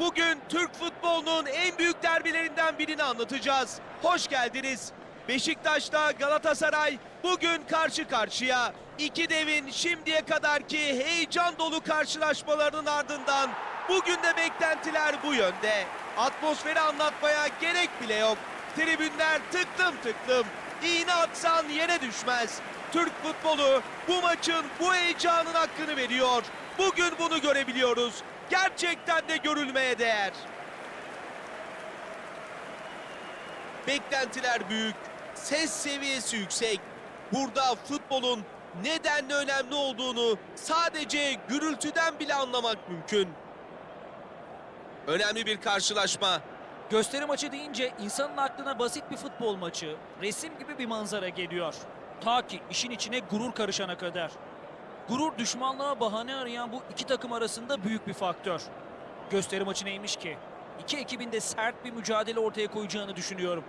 Bugün Türk futbolunun en büyük derbilerinden birini anlatacağız. Hoş geldiniz. Beşiktaş'ta Galatasaray bugün karşı karşıya. İki devin şimdiye kadarki heyecan dolu karşılaşmalarının ardından bugün de beklentiler bu yönde. Atmosferi anlatmaya gerek bile yok. Tribünler tıklım tıklım. İğne atsan yere düşmez. Türk futbolu bu maçın bu heyecanın hakkını veriyor. Bugün bunu görebiliyoruz. Gerçekten de görülmeye değer. Beklentiler büyük, ses seviyesi yüksek. Burada futbolun nedenle önemli olduğunu sadece gürültüden bile anlamak mümkün. Önemli bir karşılaşma. Gösteri maçı deyince insanın aklına basit bir futbol maçı, resim gibi bir manzara geliyor. Ta ki işin içine gurur karışana kadar. Gurur düşmanlığa bahane arayan bu iki takım arasında büyük bir faktör. Gösteri maçı neymiş ki? İki ekibin de sert bir mücadele ortaya koyacağını düşünüyorum.